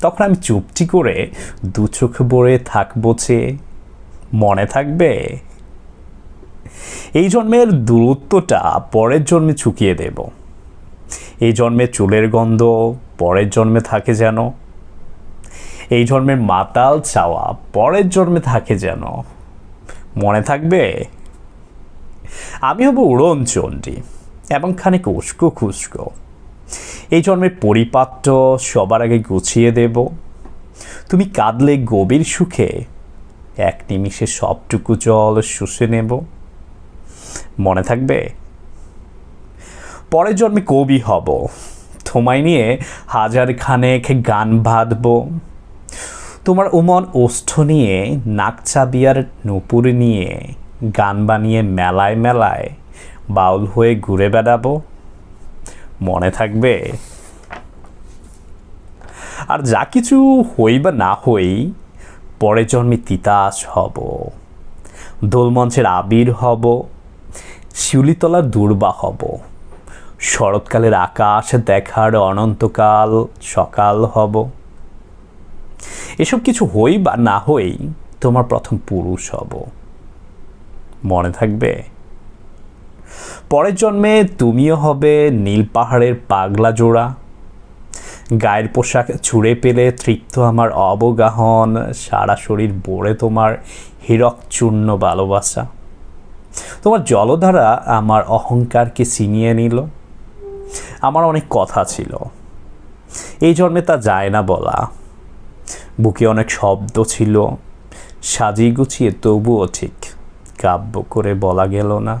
তখন আমি চুপটি করে দু চোখ ভরে থাকব চেয়ে মনে থাকবে। এই জন্মের দূরত্বটা পরের জন্মে চুকিয়ে দেব। এই জন্মে চুলের গন্ধ পরের জন্মে থাকে যেন। এই জন্মের মাতাল চাওয়া পরের জন্মে থাকে যেন। মনে থাকবে? আমি হব উড়ন চণ্ডী এবং খানিক উস্কো খুস্কো। এই জন্মের পরিপাট্য সবার আগে গুছিয়ে দেব। তুমি কাঁদলে গভীর সুখে, এক নিমিষে সবটুকু জল শুষে নেব। মনে থাকবে? পরের জন্মে কবি হব। তোমায় নিয়ে হাজার খানেক গান বাঁধব। তোমার উমন ওষ্ঠ নিয়ে নাকচাবিয়ার নুপুর নিয়ে, গান বানিয়ে মেলায় মেলায় বাউল হয়ে ঘুরে বেড়াবো। মনে থাকবে। আর যা কিছু হই বা না হই পরে জন্মে তিতাস হব। দোলমঞ্চের আবির হব। শিউলিতলার দুর্বা হব। শরৎকালের আকাশ দেখার অনন্তকাল সকাল হব। এসব কিছু হই বা না হই, তোমার প্রথম পুরুষ হব। মনে থাকবে? পরের জন্মে তুমিও হবে নীল পাহাড়ের পাগলা জোড়া। গায়ের পোশাক ছুঁড়ে পেলে তৃপ্ত আমার অবগাহন, সারা শরীর ভরে তোমার হীরক চূর্ণ ভালোবাসা। তোমার জলধারা আমার অহংকারকে ছিনিয়ে নিল। আমার অনেক কথা ছিল। এই জন্মে তা যায় না বলা। বুকে অনেক শব্দ ছিল। সাজিয়ে গুছিয়ে তবুও ঠিক কাব্য করে বলা গেল না।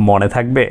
মনে থাকবে?